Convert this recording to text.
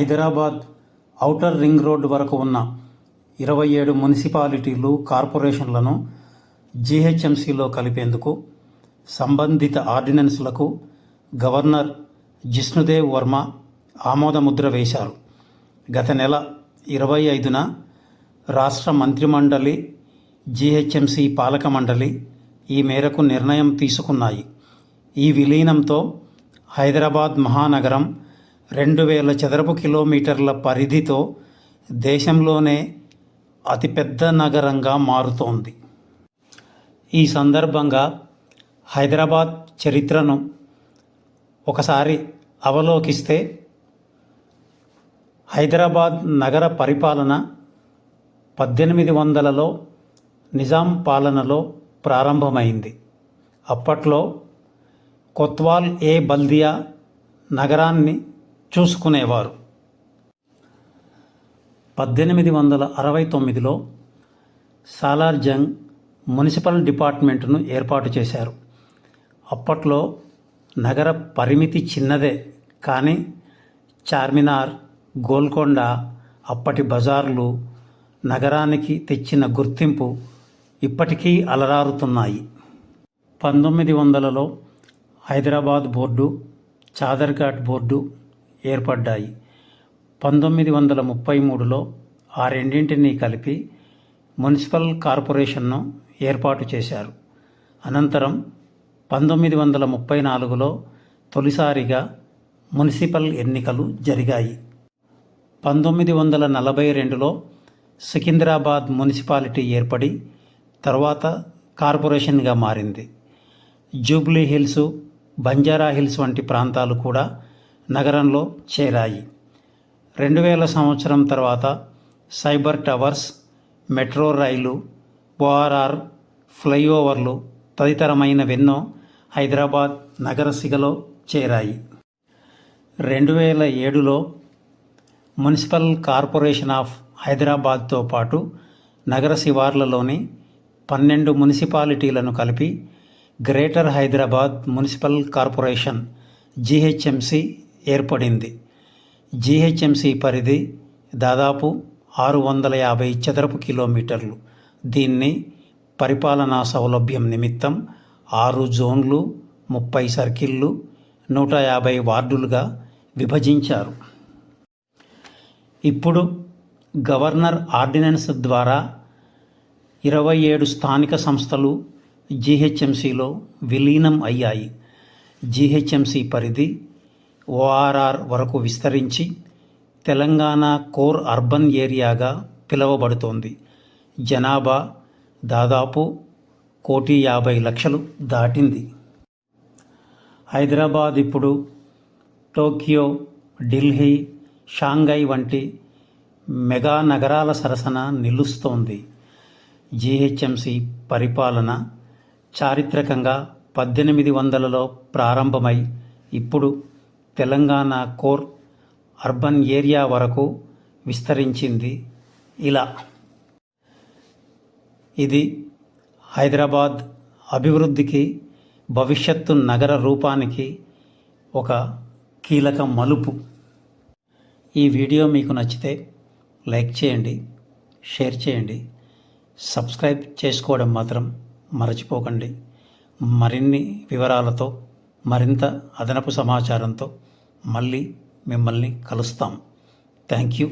Hyderabad outer ring road వరకు ఉన్న ఇరవై ఏడు మున్సిపాలిటీలు కార్పొరేషన్లను జీహెచ్ఎంసీలో కలిపేందుకు సంబంధిత ఆర్డినెన్స్లకు గవర్నర్ జిష్ణుదేవ్ వర్మ ఆమోదముద్ర వేశారు. గత నెల ఇరవై ఐదున రాష్ట్ర మంత్రిమండలి జీహెచ్ఎంసీ పాలక మండలి ఈ మేరకు నిర్ణయం తీసుకున్నాయి. ఈ విలీనంతో హైదరాబాద్ మహానగరం రెండు వేల చదరపు కిలోమీటర్ల పరిధితో దేశంలోనే అతిపెద్ద నగరంగా మారుతోంది. ఈ సందర్భంగా హైదరాబాద్ చరిత్రను ఒకసారి అవలోకిస్తే హైదరాబాద్ నగర పరిపాలన పద్దెనిమిది వందలలో నిజాం పాలనలో ప్రారంభమైంది. అప్పట్లో కొత్వాల్ ఏ బల్దియా నగరాన్ని చూసుకునేవారు. పద్దెనిమిది వందల అరవై తొమ్మిదిలో సాలార్జంగ్ మున్సిపల్ డిపార్ట్మెంట్ను ఏర్పాటు చేశారు. అప్పట్లో నగర పరిమితి చిన్నదే కానీ చార్మినార్ గోల్కొండ అప్పటి బజార్లు నగరానికి తెచ్చిన గుర్తింపు ఇప్పటికీ అలరారుతున్నాయి. పంతొమ్మిది వందలలో హైదరాబాద్ బోర్డు చాదర్ఘాట్ బోర్డు ఏర్పడ్డాయి. పంతొమ్మిది వందల ముప్పై మూడులో ఆ రెండింటినీ కలిపి మున్సిపల్ కార్పొరేషన్ను ఏర్పాటు చేశారు. అనంతరం పంతొమ్మిది వందల ముప్పై నాలుగులో తొలిసారిగా మున్సిపల్ ఎన్నికలు జరిగాయి. పంతొమ్మిది వందల నలభై రెండులో సికింద్రాబాద్ మున్సిపాలిటీ ఏర్పడి తర్వాత కార్పొరేషన్గా మారింది. జూబ్లీ హిల్స్ బంజారా హిల్స్ వంటి ప్రాంతాలు కూడా నగరంలో చేరాయి. రెండు వేల సంవత్సరం తర్వాత cyber towers metro rail ORR ఫ్లైఓవర్లు తదితరమైనవెన్నో హైదరాబాద్ నగరసిగలో చేరాయి. రెండు వేల ఏడులో మున్సిపల్ కార్పొరేషన్ ఆఫ్ హైదరాబాద్తో పాటు నగర శివార్లలోని పన్నెండు మున్సిపాలిటీలను కలిపి greater Hyderabad municipal corporation GHMC ఏర్పడింది. జీహెచ్ఎంసీ పరిధి దాదాపు ఆరు వందల యాభై చదరపు కిలోమీటర్లు. దీన్ని పరిపాలనా సౌలభ్యం నిమిత్తం ఆరు జోన్లు ముప్పై సర్కిళ్ళు నూట యాభై వార్డులుగా విభజించారు. ఇప్పుడు గవర్నర్ ఆర్డినెన్స్ ద్వారా ఇరవై ఏడు స్థానిక సంస్థలు జీహెచ్ఎంసీలో విలీనం అయ్యాయి. జీహెచ్ఎంసీ పరిధి ఓఆర్ఆర్ వరకు విస్తరించి తెలంగాణ కోర్ అర్బన్ ఏరియాగా పిలువబడుతోంది. జనాభా దాదాపు కోటి యాభై లక్షలు దాటింది. హైదరాబాద్ ఇప్పుడు టోక్యో ఢిల్లీ షాంఘై వంటి మెగా నగరాల సరసన నిలుస్తోంది. జీహెచ్ఎంసీ పరిపాలన చారిత్రకంగా పద్దెనిమిది వందలలో ప్రారంభమై ఇప్పుడు తెలంగాణ కోర్ అర్బన్ ఏరియా వరకు విస్తరించింది. ఇలా ఇది హైదరాబాద్ అభివృద్ధికి భవిష్యత్తు నగర రూపానికి ఒక కీలక మలుపు. ఈ వీడియో మీకు నచ్చితే లైక్ చేయండి షేర్ చేయండి సబ్స్క్రైబ్ చేసుకోవడం మాత్రం మరచిపోకండి. మరిన్ని వివరాలతో మరింత అదనపు సమాచారంతో మళ్ళీ మిమ్మల్ని కలుస్తాం. Thank you.